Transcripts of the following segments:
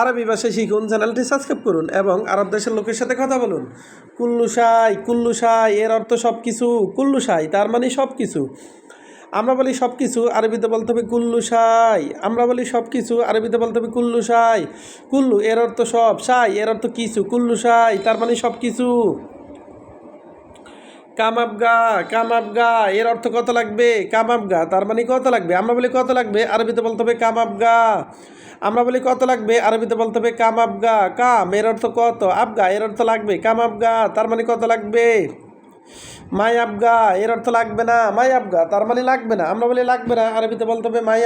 আরবি ভাষা শিখুন চ্যানেলটি সাবস্ক্রাইব করুন এবং আরব দেশের লোকের সাথে কথা বলুন। কুল্লুসাই কুল্লুসাই এর অর্থ সব কিছু কুল্লুসাই তার মানে সব কিছু আমরা বলি সব কিছু আরবিতে বলতে হবে কুল্লুসাই আমরা বলি সব কিছু আরবিতে বলতে হবে কুল্লুসাই কুল্লু, এর অর্থ সব। সাই এর অর্থ কিছু। কুল্লুসাই তার মানে সব কিছু কামাবগা কামাবগা, এর অর্থ কত লাগবে? কামাবগা, তার মানে কত লাগবে? আমরা বলি কত লাগবে? আরবিতে বলতে হবে কামাবগা। আমরা বলি কত লাগবে? আরবিতে বলতে হবে কামাবগা। কাম, এর অর্থ কত? আবগা, এর অর্থ লাগবে। কামাবগা, তার মানে কত লাগবে? মাই এর অর্থ লাগবে না। মাই আবগা তার মানে লাগবে না। আমরা বলি লাগবে না, আরবিতে বলতে হবে মাই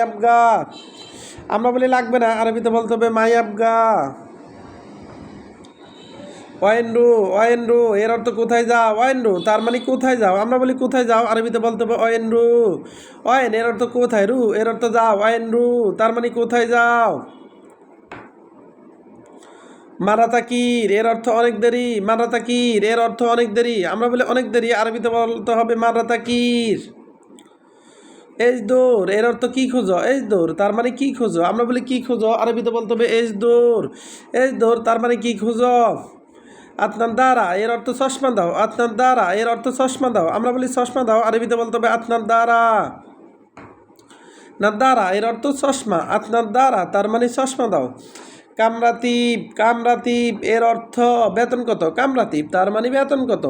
আমরা বলি লাগবে না, আরবিতে বলতে হবে মাই ওয়েন্ডু ওয়েন্ডু এর অর্থ কোথায় যাও? ওয়েন্ডু তার মানে কোথায় যাও? আমরা বলি কোথায় যাও? আরবিতে বলতে হবে ওয়েন্ডু ওয়েন এর অর্থ কোথায়? রু, এর অর্থ যাও। ওয়েন্ডু তার মানে কোথায় যাও? মারাতাকির, এর অর্থ অনেক দেরি। মারাতাকির, এর অর্থ অনেক দেরি। আমরা বলি অনেক দেরি, আরবিতে বলতে হবে মারাতাকির। এজ দৌড় এর অর্থ কি খোঁজো? এজ দৌড় তার মানে কি খোঁজো? আমরা বলি কি খোঁজো? আরবিতে বলতে হবে এজ দৌড় এজ দৌড় তার মানে কি খোঁজো? আপনার দ্বারা এর অর্থ চশমা দাও। আপনার দ্বারা এর অর্থ চশমা দাও। আমরা বলি চশমা দাও, আরবিতে বলতে হবে আপনার দ্বারা না দ্বারা এর অর্থ চশমা। আপনার দ্বারা তার মানে চশমা দাও। কামরাতিব কামরাতিব, এর অর্থ বেতন কত? কামরাতিব, তার মানে বেতন কত?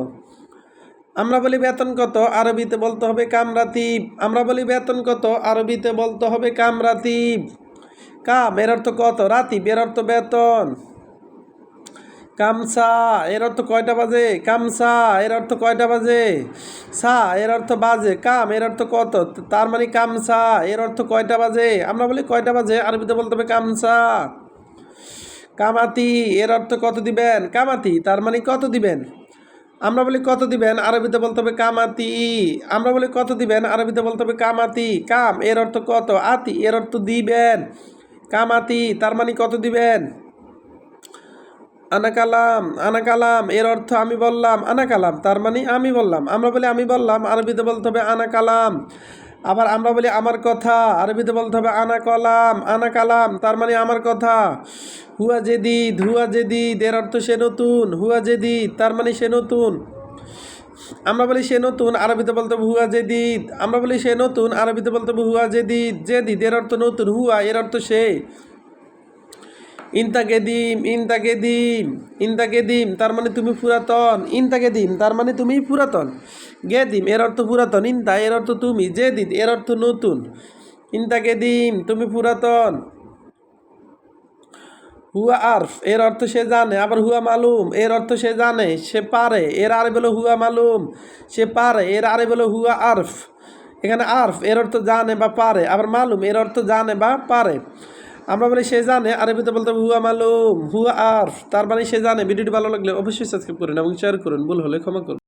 আমরা বলি বেতন কত, আরবিতে বলতে হবে কামরাতিব। আমরা বলি বেতন কত, আরবিতে বলতে হবে কামরাতিব। কাম, এর অর্থ কত? রাতিব, এর অর্থ বেতন। কামসা, এর অর্থ কয়টা বাজে? কামসা, এর অর্থ কয়টা বাজে? সা, এর অর্থ বাজে। কাম, এর অর্থ কত? তার মানে কামসা, এর অর্থ কয়টা বাজে? আমরা বলি কয়টা বাজে? আরবিতে বলতে হবে কামসা। কামাতি, এর অর্থ কত দিবেন? কামাতি, তার মানে কত দিবেন? আমরা বলি কত দিবেন? আরবিতে বলতে হবে কামাতি। আমরা বলি কত দিবেন? আরবিতে বলতে হবে কামাতি। কাম, এর অর্থ কত? আতি, এর অর্থ দিবেন। কামাতি, তার মানে কত দিবেন? আনাকালাম আনাকালাম, এর অর্থ আমি বললাম, আনাকালাম, তার মানে আমি বললাম। আমরা বলি আমি বললাম, আরবিতে বলতে হবে আনাকালাম। আবার আমরা বলি আমার কথা, আরবিতে বলতে হবে আনা কলাম আনা কালাম তার মানে আমার কথা। হুয়া জেদিদ হুয়া জেদিদ, এর অর্থ সে নতুন, হুয়া জেদিদ, তার মানে সে নতুন। আমরা বলি সে নতুন, আরবিতে বলতে হবে হুয়া জেদিদ। আমরা বলি সে নতুন, আরবিতে বলতে হবে হুয়া জেদিদ জেদিদ, এর অর্থ নতুন, হুয়া, এর অর্থ সে। ইনতাকে দিম ইনতাকে দিম ইনতাকে দিম, তার মানে তুমি পুরাতন। ইনতাকে দিম, তার মানে তুমি পুরাতন। গে দিম, এর অর্থ পুরাতন। ইনতা, এর অর্থ তুমি, যে দিদ এর অর্থ নতুন। ইনতাকে দিম, তুমি পুরাতন। হুয়া আরফ, এর অর্থ সে জানে, আবার হুয়া মালুম, এর অর্থ সে জানে, সে পারে। এর আরে বলো হুয়া মালুম, সে পারে। এর আরে বলো হুয়া আরফ। এখানে আরফ, এর অর্থ জানে বা পারে, আবার মালুম, এর অর্থ জানে বা পারে। আমরা বলি সে জানে আরবিতে বলতে হুয়া মালুম, হুয়া আর তার মানে সে জানে, ভিডিওটি ভালো লাগলে অবশ্যই সাবস্ক্রাইব করুন এবং শেয়ার করুন, ভুল হলে ক্ষমা করুন।